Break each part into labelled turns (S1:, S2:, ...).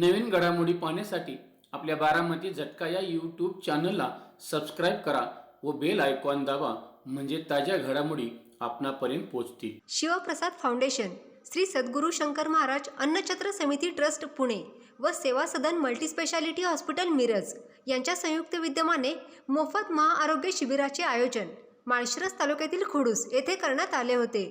S1: नवीन घडामोडी पाहण्यासाठी आपल्या बारामती झटका या यूट्यूब चॅनलला सबस्क्राईब करा व बेल आयकॉन दाबा म्हणजे ताज्या घडामोडी आपणापर्यंत पोहोचतील.
S2: शिवप्रसाद फाउंडेशन श्री सद्गुरू शंकर महाराज अन्नछत्र समिती ट्रस्ट पुणे व सेवा सदन मल्टीस्पेशालिटी हॉस्पिटल मिरज यांच्या संयुक्त विद्यमाने मोफत महाआरोग्य शिबिराचे आयोजन माळशिरस तालुक्यातील खुडूस येथे करण्यात आले होते.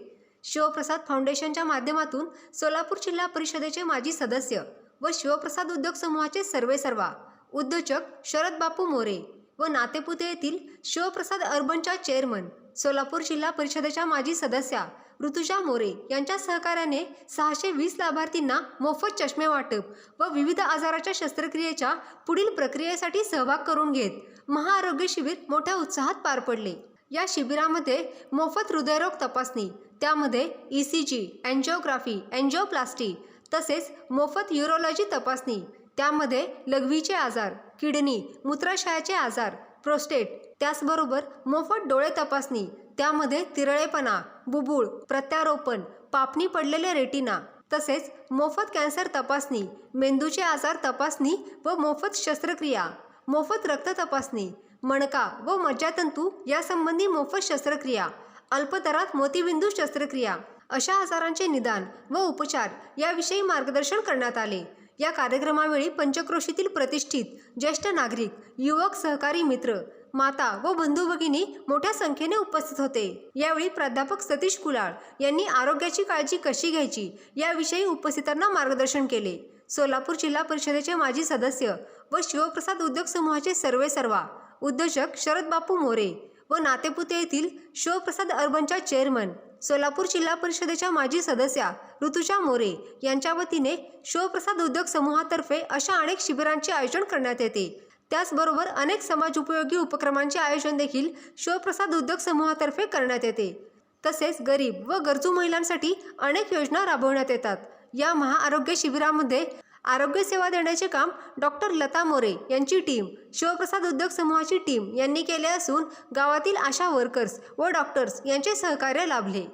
S2: शिवप्रसाद फाउंडेशनच्या माध्यमातून सोलापूर जिल्हा परिषदेचे माजी सदस्य व शिवप्रसाद उद्योग समूहाचे सर्वेसर्वा उद्योजक शरद बापू मोरे व नातेपुते येथील शिवप्रसाद अर्बनच्या चेअरमन सोलापूर जिल्हा परिषदेच्या माजी सदस्या ऋतुजा मोरे यांच्या सहकार्याने सहाशे वीस लाभार्थींना मोफत चष्मे वाटप व विविध आजाराच्या शस्त्रक्रियेच्या पुढील प्रक्रियेसाठी सहभाग करून घेत महाआरोग्य शिबिर मोठ्या उत्साहात पार पडले. या शिबिरामध्ये मोफत हृदयरोग तपासणी त्यामध्ये E C G angiography angioplasty तसेच मोफत युरोलॉजी तपासणी त्यामध्ये लघवीचे आजार किडनी मूत्राशयाचे आजार प्रोस्टेट त्याचबरोबर मोफत डोळे तपासणी त्यामध्ये तिरळेपणा बुबुळ प्रत्यारोपण पापणी पडलेले रेटिना तसेच मोफत कॅन्सर तपासणी मेंदूचे आजार तपासणी व मोफत शस्त्रक्रिया मोफत रक्त तपासणी मणका व मज्जातंतू यासंबंधी मोफत शस्त्रक्रिया अल्पदरात मोतीबिंदू शस्त्रक्रिया अशा आजारांचे निदान व उपचार याविषयी मार्गदर्शन करण्यात आले. या कार्यक्रमावेळी पंचक्रोशीतील प्रतिष्ठित ज्येष्ठ नागरिक युवक सहकारी मित्र माता व बंधू भगिनी मोठ्या संख्येने उपस्थित होते. यावेळी प्राध्यापक सतीश कुलाळ यांनी आरोग्याची काळजी कशी घ्यायची याविषयी उपस्थितांना मार्गदर्शन केले. सोलापूर जिल्हा परिषदेचे माजी सदस्य व शिवप्रसाद उद्योग समूहाचे सर्वेसर्वा उद्योजक शरद बापू मोरे व नातेपुते येथील शिवप्रसाद अर्बनच्या चेअरमन सोलापूर जिल्हा परिषदेच्या माजी सदस्या ऋतुजा मोरे यांच्या वतीने शिवप्रसाद उद्योग समूहातर्फे अशा अनेक शिबिरांचे आयोजन करण्यात येते. त्याचबरोबर अनेक समाजोपयोगी उपक्रमांचे आयोजन देखील शिवप्रसाद उद्योग समूहातर्फे करण्यात येते. तसेच गरीब व गरजू महिलांसाठी अनेक योजना राबवण्यात येतात. या महाआरोग्य शिबिरामध्ये आरोग्यसेवा देण्याचे काम डॉक्टर लता मोरे यांची टीम शिवप्रसाद उद्योग समूहाची टीम यांनी केले असून गावातील आशा वर्कर्स व डॉक्टर्स यांचे सहकार्य लाभले.